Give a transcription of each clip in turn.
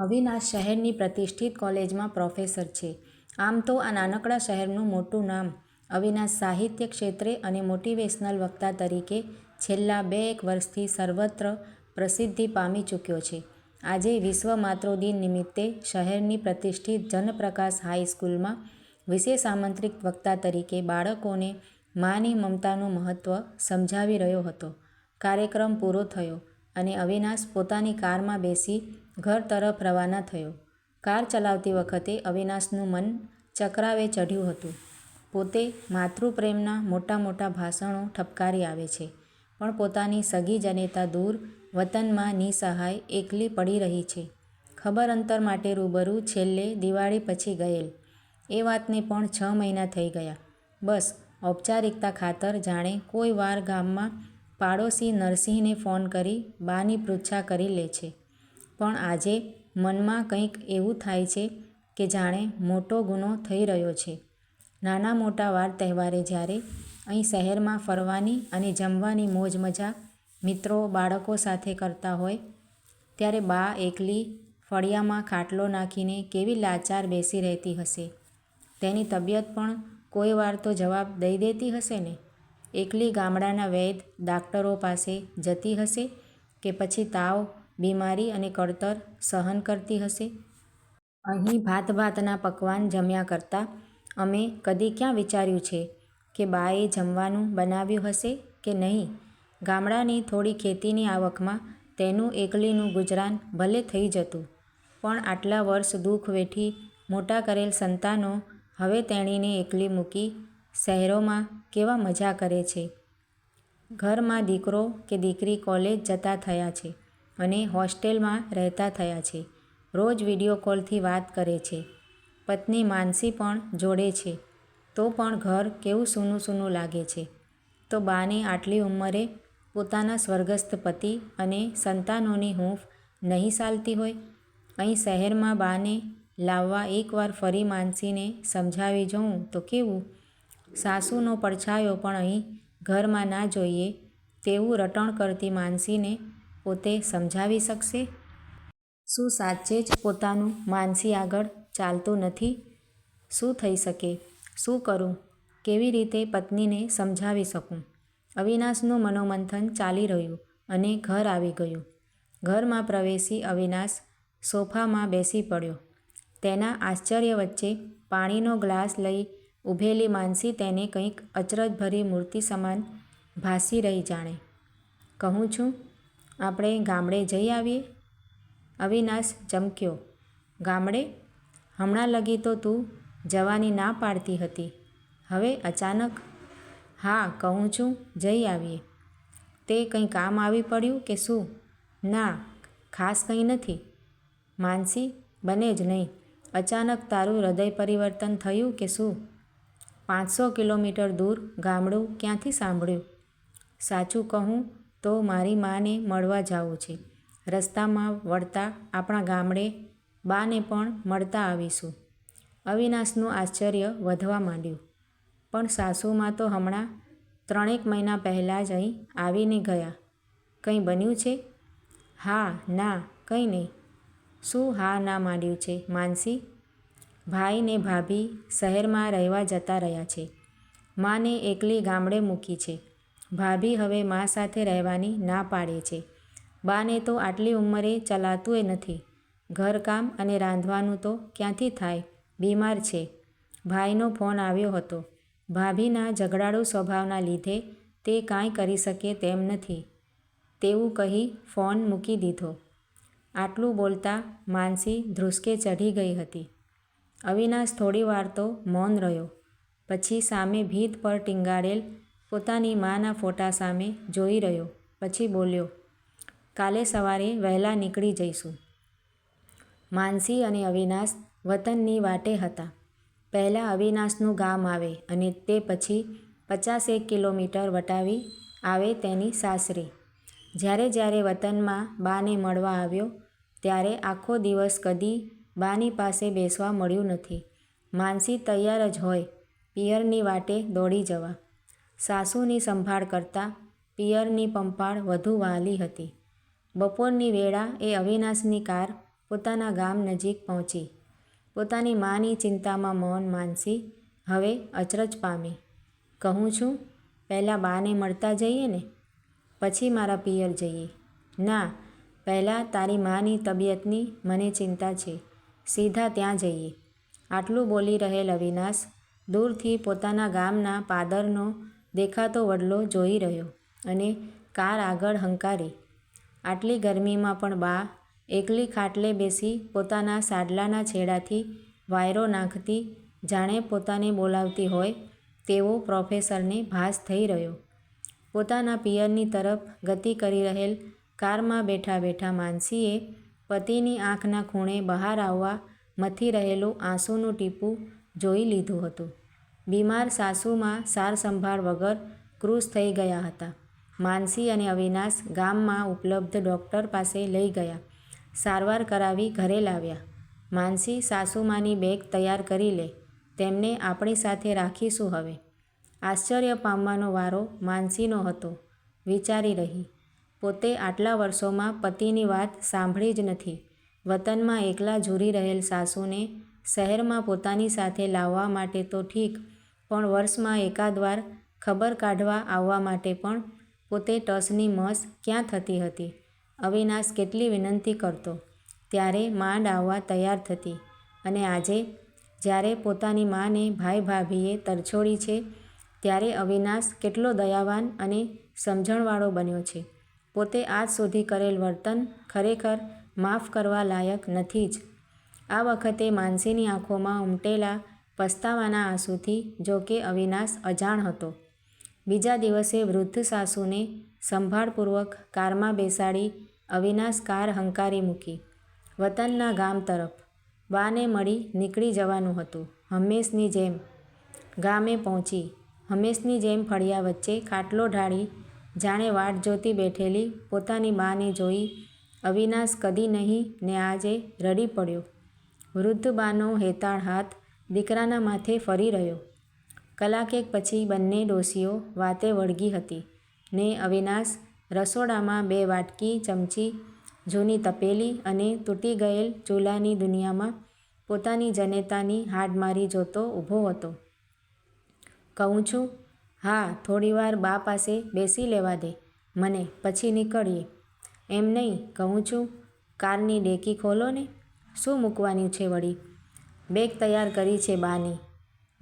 અવિનાશ શહેરની પ્રતિષ્ઠિત કોલેજમાં પ્રોફેસર છે. આમ તો આ નાનકડા શહેરનું મોટું નામ અવિનાશ સાહિત્ય ક્ષેત્રે અને મોટિવેશનલ વક્તા તરીકે છેલ્લા બે એક વર્ષથી સર્વત્ર પ્રસિદ્ધિ પામી ચૂક્યો છે. આજે વિશ્વ માતૃદિન નિમિત્તે શહેરની પ્રતિષ્ઠિત જનપ્રકાશ હાઈસ્કૂલમાં વિશેષ આમંત્રિત વક્તા તરીકે બાળકોને માની મમતાનું મહત્ત્વ સમજાવી રહ્યો હતો. કાર્યક્રમ પૂરો થયો અને અવિનાશ પોતાની કારમાં બેસી ઘર તરફ રવાના થયો. કાર ચલાવતી વખતે અવિનાશનું મન ચક્રાવે ચઢ્યું હતું. પોતે માતૃપ્રેમના મોટા મોટા ભાષણો ઠપકારી આવે છે, પણ પોતાની સગી જનેતા દૂર વતનમાં નિસહાય એકલી પડી રહી છે. ખબર અંતર માટે રૂબરૂ છેલ્લે દિવાળી પછી ગયેલ, એ વાતને પણ છ મહિના થઈ ગયા. બસ ઔપચારિકતા ખાતર જાણે કોઈ વાર ગામમાં પાડોશી નરસિંહને ફોન કરી બાની પૃચ્છા કરી લે છે, પણ આજે મનમાં કંઈક એવું થાય છે કે જાણે મોટો ગુનો થઈ રહ્યો છે. નાના મોટા વાર તહેવારે જ્યારે અહીં શહેરમાં ફરવાની અને જમવાની મોજ મજા મિત્રો બાળકો સાથે કરતા હોય, ત્યારે બા એકલી ફળિયામાં ખાટલો નાખીને કેવી લાચાર બેસી રહેતી હશે. તેની તબિયત પણ કોઈ વાર તો જવાબ દઈ દેતી હશે ને? એકલી ગામડાના વૈદ, ડાક્ટરો પાસે જતી હશે કે પછી તાવ, બીમારી અને કળતર સહન કરતી હશે? અહીં ભાત ભાતના પકવાન જમ્યા કરતાં અમે કદી ક્યાં વિચાર્યું છે કે બાએ જમવાનું બનાવ્યું હશે કે નહીં? ગામડાની થોડી ખેતીની આવકમાં તેનું એકલીનું ગુજરાન ભલે થઈ જતું, પણ આટલા વર્ષ દુઃખ વેઠી મોટા કરેલ સંતાનો હવે તેણીને એકલી મૂકી શહેરોમાં કેવા મજા કરે છે. ઘરમાં દીકરો કે દીકરી કોલેજ જતા થયા છે અને હોસ્ટેલમાં રહેતા થયા છે. રોજ વીડિયો કોલથી વાત કરે છે. પત્ની માનસી પણ જોડે છે, તો પણ ઘર કેવું સૂનું સૂનું લાગે છે. તો બાને આટલી ઉંમરે પોતાના સ્વર્ગસ્થ પતિ અને સંતાનોની હૂંફ નહીં સાલતી હોય? અહીં શહેરમાં બાને લાવવા એકવાર ફરી માનસીને સમજાવી જોઉં તો કેવું? સાસુનો પડછાયો પણ અહીં ઘરમાં ના જોઈએ તેવું રટણ કરતી માનસીને પોતે સમજાવી શકશે? શું સાચે જ પોતાનું માનસી આગળ ચાલતું નથી? શું થઈ શકે? શું કરું? કેવી રીતે પત્નીને સમજાવી શકું? અવિનાશનું મનોમંથન ચાલી રહ્યું અને ઘર આવી ગયું. ઘરમાં પ્રવેશી અવિનાશ સોફામાં બેસી પડ્યો. તેના આશ્ચર્ય વચ્ચે પાણીનો ગ્લાસ લઈ ઊભેલી માનસી તેને કંઈક અચરજભરી મૂર્તિ સમાન ભાસી રહી જાણે. કહું છું, આપણે ગામડે જઈ આવીએ? અવિનાશ ચમક્યો. ગામડે? હમણાં લગી તો તું જવાની ના પાડતી હતી, હવે અચાનક? હા કહું છું જઈ આવીએ. તે કંઈ કામ આવી પડ્યું કે શું? ના, ખાસ કંઈ નથી. માનસી, બને જ નહીં. અચાનક તારું હૃદય પરિવર્તન થયું કે શું? પાંચસો કિલોમીટર દૂર ગામડું ક્યાંથી સાંભળ્યું? સાચું કહું તો મારી માને મળવા જાવું છે. રસ્તામાં વળતા આપણા ગામડે બાને પણ મળતા આવીશું. અવિનાશનું આશ્ચર્ય વધવા માંડ્યું. પણ સાસુમાં તો હમણાં ત્રણેક મહિના પહેલાં જ અહીં આવીને ગયા. કંઈ બન્યું છે? હા, ના, કંઈ નહીં. શું હા, ના માંડ્યું છે, માનસી? ભાઈ ને ભાભી શહેરમાં રહેવા જતા રહ્યા છે. માને એકલી ગામડે મૂકી છે. ભાભી હવે મા સાથે રહેવાની ના પાડે છે. બાને તો આટલી ઉંમરે ચલાતુંય નથી. ઘરકામ અને રાંધવાનું તો ક્યાંથી થાય બીમાર છે. ભાઈનો ફોન આવ્યો હતો. ભાભીના ઝઘડાળુ સ્વભાવના લીધે તે કાંઈ કરી શકે તેમ નથી, તેવું કહી ફોન મૂકી દીધો. આટલું બોલતા માનસી ધ્રુસકે ચઢી ગઈ હતી. અવિનાશ થોડી વાર તો મૌન રહ્યો. પછી સામે ભીત પર ટીંગાડેલ પોતાની માના ફોટા સામે જોઈ રહ્યો. પછી બોલ્યો, કાલે સવારે વહેલા નીકળી જઈશું. માનસી અને અવિનાશ વતનની વાટે હતા. પહેલાં અવિનાશનું ગામ આવે અને તે પછી પચાસેક કિલોમીટર વટાવી આવે તેની સાસરી. જ્યારે જ્યારે વતનમાં બાને મળવા આવ્યો, ત્યારે આખો દિવસ કદી બાની પાસે બેસવા મળ્યું નથી. માનસી તૈયાર જ હોય પિયરની વાટે દોડી જવા. સાસુની સંભાળ કરતાં પિયરની પંપાળ વધુ વહાલી હતી. બપોરની વેળા એ અવિનાશની કાર પોતાના ગામ નજીક પહોંચી. પોતાની માની ચિંતામાં મૌન માનસી હવે અચરજ પામી. કહું છું, પહેલાં બાને મળતા જઈએ ને? પછી મારા પિયર જઈએ. ના, પહેલાં તારી માની તબિયતની મને ચિંતા છે. સીધા ત્યાં જઈએ. આટલું બોલી રહેલ અવિનાશ દૂરથી પોતાના ગામના પાદરનો દેખાતો વડલો જોઈ રહ્યો અને કાર આગળ હંકારી. આટલી ગરમીમાં પણ બા એકલી ખાટલે બેસી પોતાના સાડલાના છેડાથી વાયરો નાખતી, જાણે પોતાને બોલાવતી હોય તેવો પ્રોફેસરને ભાસ થઈ રહ્યો. પોતાના પિયરની તરફ ગતિ કરી રહેલ કારમાં બેઠા બેઠા માનસીએ પતિની આંખના ખૂણે બહાર આવવા મથી રહેલું આંસુનું ટીપું જોઈ લીધું હતું. બીમાર સાસુમાં સાર સંભાળ વગર ક્રૂઝ થઈ ગયા હતા. માનસી અને અવિનાશ ગામમાં ઉપલબ્ધ ડૉક્ટર પાસે લઈ ગયા. સારવાર કરાવી ઘરે લાવ્યા. માનસી સાસુમાની બેગ તૈયાર કરી લે. તેમને આપણી સાથે રાખીશું હવે. આશ્ચર્ય પામવાનો વારો માનસીનો હતો. વિચારી રહી. પોતે આટલા વર્ષોમાં પતિની વાત સાંભળી જ નથી. વતનમાં એકલા ઝૂરી રહેલ સાસુને શહેરમાં પોતાની સાથે લાવવા માટે તો ઠીક પણ વર્ષમાં એકાદ વાર ખબર કાઢવા આવવા માટે પણ પોતે ટસની મસ ક્યાં થતી હતી? અવિનાશ કેટલી વિનંતી કરતો. ત્યારે માંડ આવવા તૈયાર થતી અને આજે જ્યારે પોતાની માને ભાઈ ભાભીએ તરછોડી છે, ત્યારે અવિનાશ કેટલો દયાવાન અને સમજણવાળો બન્યો છે. પોતે આજ સુધી કરેલ વર્તન ખરેખર માફ કરવા લાયક નથી જ. આ વખતે માનસીની આંખોમાં ઉમટેલા પસ્તાવાના આંસુથી, જો કે અવિનાશ અજાણ હતો. બીજા દિવસે વૃદ્ધ સાસુને સંભાળપૂર્વક કારમાં બેસાડી અવિનાશ કાર હંકારી મૂકી. વતનના ગામ તરફ બાને મળી નીકળી જવાનું હતું. હંમેશની જેમ ગામે પહોંચી, હંમેશની જેમ ફળિયા વચ્ચે ખાટલો ઢાળી, જાણે વાટ જોતી બેઠેલી પોતાની બાને જોઈ અવિનાશ કદી નહીં ને આજે રડી પડ્યો. વૃદ્ધ બાનો હેતાળ હાથ દીકરાના માથે ફરી રહ્યો. કલાકેક પછી બંને ડોસીઓ વાતે વળગી હતી. ને અવિનાશ રસોડામાં બે વાટકી ચમચી જૂની તપેલી અને તૂટી ગયેલ ચૂલાની દુનિયામાં પોતાની જનેતાની હાડમારી જોતો ઊભો હતો. કહું છું, હા, થોડીવાર બા પાસે બેસી લેવા દે. મને પછી નીકળીએ. એમ નહીં, કહું છું. કારની ડેકી ખોલો ને. શું મૂકવાની છે વળી? બેગ તૈયાર કરી છે બાની.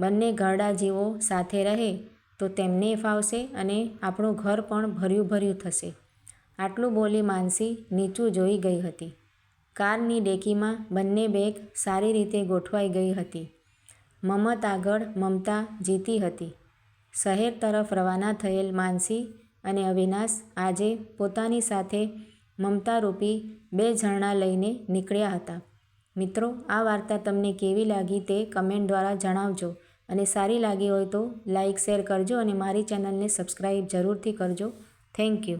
બંને ઘરડા જીવો સાથે રહે તો તેમને ફાવશે અને આપણું ઘર પણ ભર્યું ભર્યું થશે. આટલું બોલી માનસી નીચું જોઈ ગઈ હતી. કારની ડેકીમાં બંને બેગ સારી રીતે ગોઠવાઈ ગઈ હતી. મમત આગળ મમતા જીતી હતી. શહેર તરફ રવાના થયેલ માનસી અને અવિનાશ આજે પોતાની સાથે મમતારૂપી બે ઝરણા લઈને નીકળ્યા હતા. મિત્રો, આ વાર્તા તમને કેવી લાગી તે કમેન્ટ દ્વારા જણાવજો. અને સારી લાગી હોય તો લાઈક શેર કરજો અને મારી ચેનલને સબસ્ક્રાઈબ જરૂરથી કરજો. Thank you